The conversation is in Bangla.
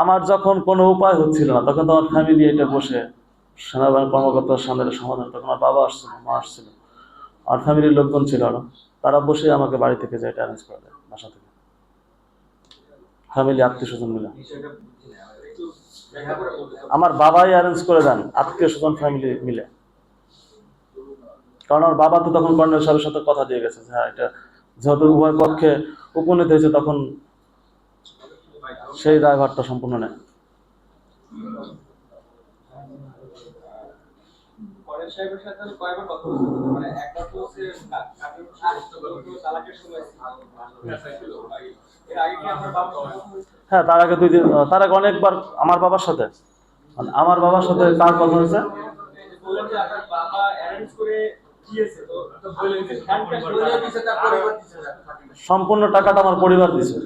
আমার যখন কোনো উপায় হচ্ছিল না তখন তো আমার ফ্যামিলি এটা বসে সেনাবাহিনী কর্মকর্তার সামনে সমাধান তখন আমার বাবা আসছিল মা আসছিল। আর ফ্যামিলির লোকজন ছিল আরও। তারা বসে আমাকে বাড়ি থেকে যে এটা অ্যারেঞ্জ করে দেয় বাসা থেকে। ফ্যামিলি আত্মীয় স্বজন মিলে। আমার বাবাই অ্যারেঞ্জ করে দেন আত্মীয় স্বজন ফ্যামিলি মিলে। কারণ আমার বাবা তো তখন কর্নেল সাহেবের সাথে কথা দিয়ে গেছে হ্যাঁ এটা যেহেতু উভয় পক্ষে উপনীত হয়েছে তখন সেই দায়ভারটা সম্পূর্ণ নেয়। মানে হ্যাঁ তার আগে দুই দিন তার আগে অনেকবার আমার বাবার সাথে। মানে আমার বাবার সাথে কার কথা হয়েছে? বাবা অ্যারেঞ্জ করে সম্পূর্ণ টাকাটা আমার পরিবার দিছে।